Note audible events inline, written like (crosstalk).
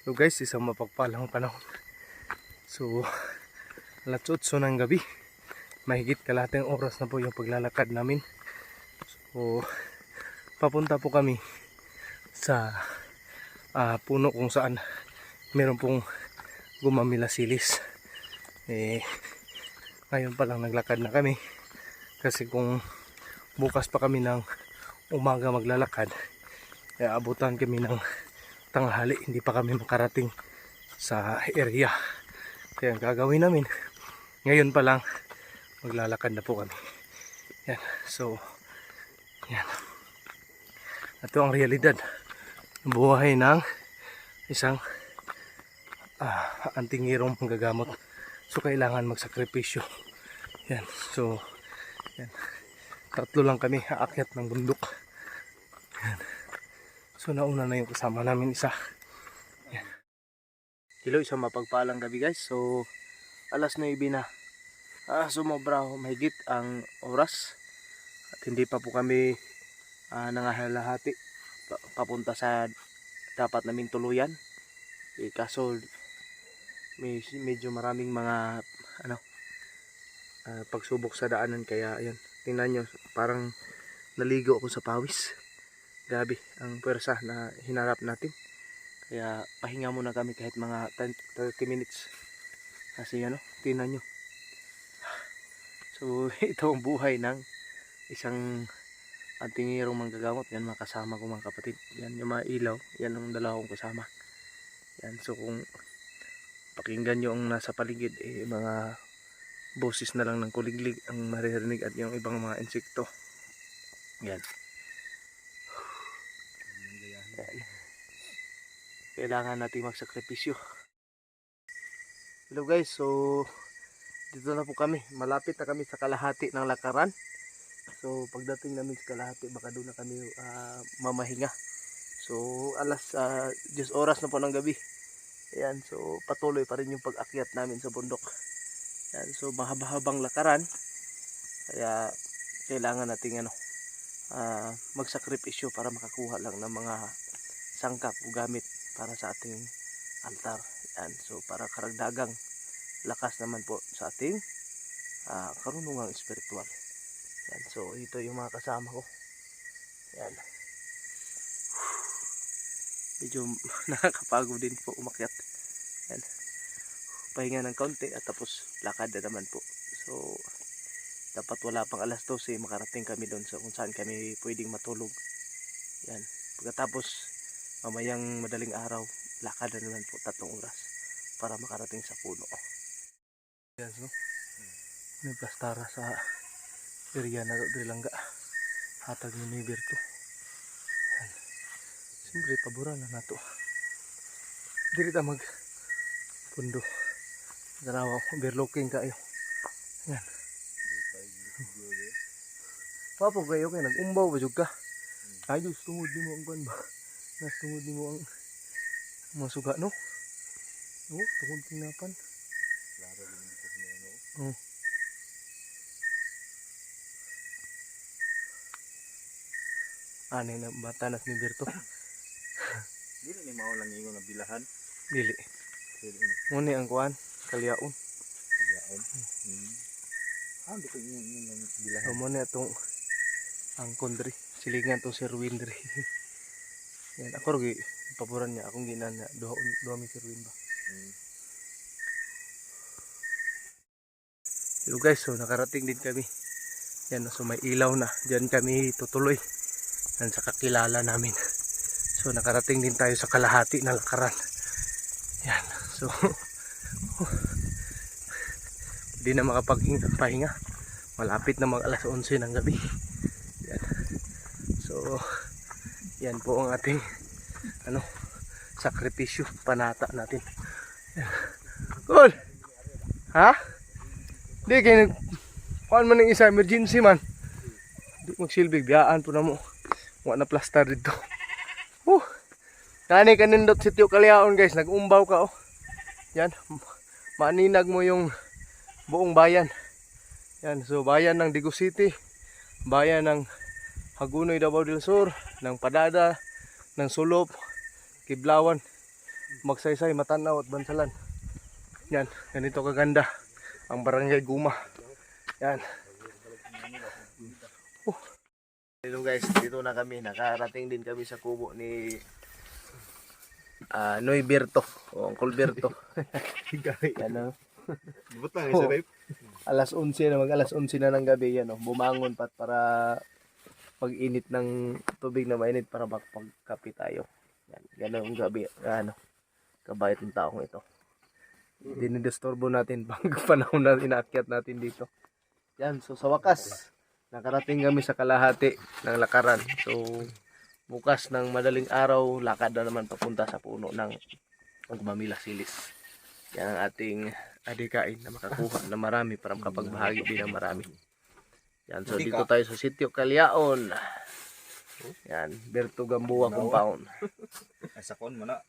So guys, isang mapagpalang panahon. So, alas 8 ng gabi. Mahigit kalahating oras na po yung paglalakad namin. So, papunta po kami sa ah, puno kung saan meron pong gumamila silis. Eh, ngayon pa lang naglakad na kami. Kasi kung bukas pa kami ng umaga maglalakad, eh, abutan kami ng tanghali, hindi pa kami makarating sa area. Kaya ang gagawin namin, ngayon pa lang, maglalakad na po kami. Yan, so, yan. Ito ang realidad buhay ng isang ah, antingirong manggagamot. So, kailangan magsakripisyo. Yan, so, yan. Tatlo lang kami, aakyat ng bundok. So nauna na yung kasama namin isa. Yan. Hello, isang mapagpalang gabi guys. So alas 9 na. Ah, sumobra mahigit ang oras. At hindi pa po kami ah, nangahalahati pa- papunta sa dapat namin tuluyan. Eh, kaso may, medyo maraming mga ano ah, pagsubok sa daanan kaya ayan tingnan nyo parang naligo ako sa pawis grabe ang pwersa na hinarap natin. Kaya pahinga muna kami kahit mga 10, 30 minutes. Kasi ano tingnan nyo. (sighs) So (laughs) ito ang buhay ng isang antingirong manggagamot. Yan mga kasama ko mga kapatid. Yan yung mga ilaw. Yan ang dalawa kong kasama. Yan so kung pakinggan nyo ang nasa paligid eh mga boses na lang ng kuliglig ang maririnig at yung ibang mga insekto. Yan Yan. Kailangan natin magsakripisyo. Hello guys, so dito na po kami. Malapit na kami sa kalahati ng lakaran. So pagdating namin sa kalahati, baka doon na kami ah, mamahinga. So alas ah, 10 oras na po ng gabi. Ayan, so patuloy pa rin yung pag-akyat namin sa bundok. Ayan, so mahaba-habang lakaran. Kaya kailangan nating ano, ah, magsakripisyo para makakuha lang ng mga sangkap o gamit para sa ating altar. Yan. So para karagdagang lakas naman po sa ating ah, karunungang espiritual. Yan. So ito yung mga kasama ko. Yan. Medyo (laughs) nakakapagod din po umakyat. Yan. Pahinga ng kaunti at tapos lakad na naman po. So dapat wala pang alas 12 makarating kami doon sa kung saan kami pwedeng matulog. Yan. Pagkatapos mamayang madaling araw, lakad na naman po tatlong oras para makarating sa puno. Yan no. May plastara sa area na dito langga. Hatag ni Niberto. Yan. Siyempre paboran na nato. Diri ta mag pundo. Tanawa, overlooking kayo. Yan. Papo kayo kay nag-umbaw ba jud ka? Ayos tungod ni mo ang ba? Nas tungod ni mo ang mga suga no? Oo, tungod kinapan. Oo. Ani na batanas ni Berto. (coughs) Dili ni mao lang ingon nga bilahan. Dili. Dili ni Muni ang kuan, kalyaon. kayaon. Hmm. Ah, dito ingon lang bilahan. Muni atong ang kondri. Silingan to Sir Windri. (laughs) Yan ako ro paboran niya akong ginan na duha duha mi Sir Win ba. Hmm. Hello guys, so nakarating din kami. Yan, so may ilaw na. Diyan kami tutuloy. Yan sa kakilala namin. So nakarating din tayo sa kalahati na lakaran. Yan, so (laughs) hindi na makapaghinga pahinga. Malapit na mag alas 11 ng gabi. Yan. So yan po ang ating ano sakripisyo panata natin. Cool. Ha? Di kay nag kuan man ng isa emergency man. Di magsilbig biyaan po na mo. Wa na plaster dito. Uh. Kani kanindot si Tiyo Kalyaon guys, nag-umbaw ka oh. Yan. Maninag mo yung buong bayan. Yan, so bayan ng Digo City, bayan ng Hagunoy Davao del Sur, ng Padada, ng Sulop, Kiblawan. magsaysay, matanaw at bansalan. Yan, ganito kaganda ang barangay Guma. Yan. Hello guys, dito na kami. Nakarating din kami sa kubo ni ah Noy Berto o Uncle Berto. (laughs) Yan o. Butang Oh. Alas 11 na, mag alas 11 na ng gabi yan. Oh. Bumangon pat para pag-init ng tubig na mainit para makapagkape tayo. Yan, ganun ang gabi. Ano, kabayat ng taong ito. Dinidisturbo natin (laughs) pag panahon na inaakyat natin dito. Yan, so sa wakas, nakarating kami sa kalahati ng lakaran. So, bukas ng madaling araw, lakad na naman papunta sa puno ng Magmamila Silis. Yan ang ating adikain na makakuha na marami para makapagbahagi din ng marami. Yan, so dito tayo sa sitio Kalyaon. Yan, Berto Gamboa Compound. Ay sakon mo na.